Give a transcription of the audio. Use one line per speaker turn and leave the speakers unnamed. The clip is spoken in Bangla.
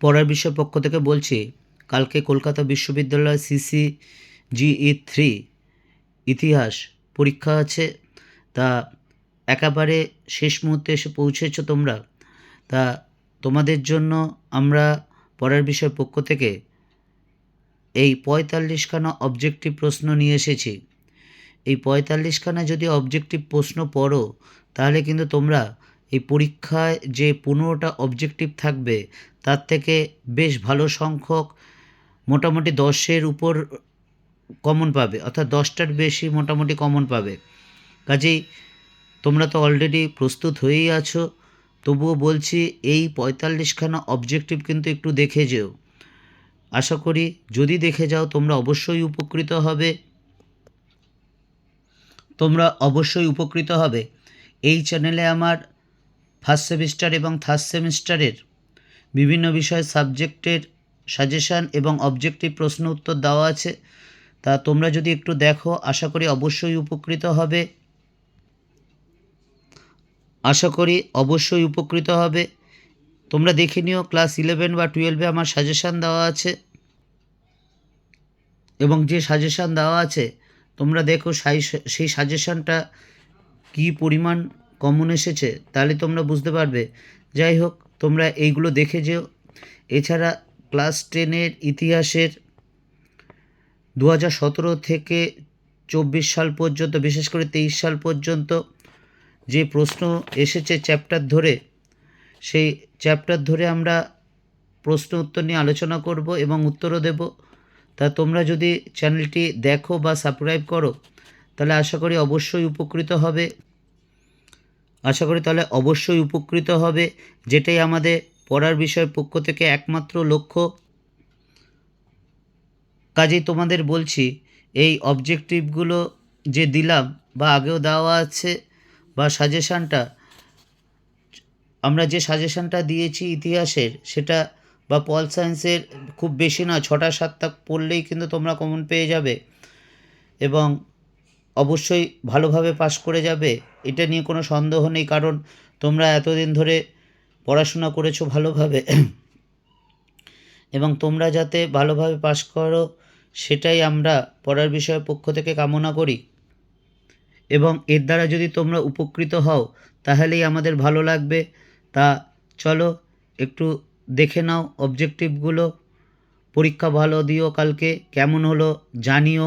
পড়ার বিষয় পক্ষ থেকে বলছি, কালকে কলকাতা বিশ্ববিদ্যালয় সিসি জিই থ্রি ইতিহাস পরীক্ষা আছে, তা একেবারে শেষ মুহূর্তে এসে পৌঁছেছো তোমরা? তা তোমাদের জন্য আমরা পড়ার বিষয় পক্ষ থেকে এই পঁয়তাল্লিশখানা অবজেক্টিভ প্রশ্ন নিয়ে এসেছি। এই পঁয়তাল্লিশখানা যদি অবজেক্টিভ প্রশ্ন পড়ো, তাহলে কিন্তু তোমরা এই পরীক্ষায় যে পনেরোটা অবজেক্টিভ থাকবে, তার থেকে বেশ ভালো সংখ্যক মোটামুটি দশের উপর কমন পাবে, অর্থাৎ দশটার বেশি মোটামুটি কমন পাবে। কাজেই তোমরা তো অলরেডি প্রস্তুত হয়েই আছো, তবুও বলছি এই পঁয়তাল্লিশখানা অবজেক্টিভ কিন্তু একটু দেখে যেও। আশা করি যদি দেখে যাও, তোমরা অবশ্যই উপকৃত হবে। তোমরা অবশ্যই উপকৃত হবে। এই চ্যানেলে আমার ফার্স্ট সেমিস্টার এবং থার্ড সেমিস্টারের বিভিন্ন বিষয় সাবজেক্টের সাজেশান এবং অবজেক্টিভ প্রশ্ন উত্তর দেওয়া আছে। তা তোমরা যদি একটু দেখো, আশা করি অবশ্যই উপকৃত হবে। আশা করি অবশ্যই উপকৃত হবে। তোমরা দেখে নিও ক্লাস ইলেভেন বা টুয়েলভে আমার সাজেশান দেওয়া আছে। এবং যে সাজেশান দেওয়া আছে, তোমরা দেখো সাই সাজেশানটা কী পরিমাণ কমন এসেছে, তাহলে তোমরা বুঝতে পারবে। যাই হোক, তোমরা এইগুলো দেখে যেও। এছাড়া ক্লাস টেনের ইতিহাসের দু সতেরো থেকে চব্বিশ সাল পর্যন্ত, বিশেষ করে তেইশ সাল পর্যন্ত যে প্রশ্ন এসেছে চ্যাপ্টার ধরে, সেই চ্যাপ্টার ধরে আমরা প্রশ্ন উত্তর নিয়ে আলোচনা করব এবং উত্তরও দেব। তা তোমরা যদি চ্যানেলটি দেখো বা সাবস্ক্রাইব করো, তাহলে আশা করি অবশ্যই উপকৃত হবে। আশা করি তাহলে অবশ্যই উপকৃত হবে, যেটাই আমাদের পড়ার বিষয় পক্ষ থেকে একমাত্র লক্ষ্য। কাজেই তোমাদের বলছি, এই অবজেক্টিভগুলো যে দিলাম বা আগেও দেওয়া আছে বা সাজেশানটা আমরা যে সাজেশানটা দিয়েছি ইতিহাসের, সেটা বা পল সায়েন্সের খুব বেশি না, ছটা সাতটা পড়লেই কিন্তু তোমরা কমন পেয়ে যাবে। এবং অবশ্যই ভালোভাবে পাশ করে যাবে, এটা নিয়ে কোনো সন্দেহ নেই, কারণ তোমরা এতদিন ধরে পড়াশোনা করেছ ভালোভাবে। এবং তোমরা যাতে ভালোভাবে পাশ করো, সেটাই আমরা পড়ার বিষয়ের পক্ষ থেকে কামনা করি। এবং এর দ্বারা যদি তোমরা উপকৃত হও, তাহলেই আমাদের ভালো লাগবে। তা চলো, একটু দেখে নাও অবজেক্টিভগুলো পরীক্ষা ভালো দিও কালকে, কেমন হলো জানিও।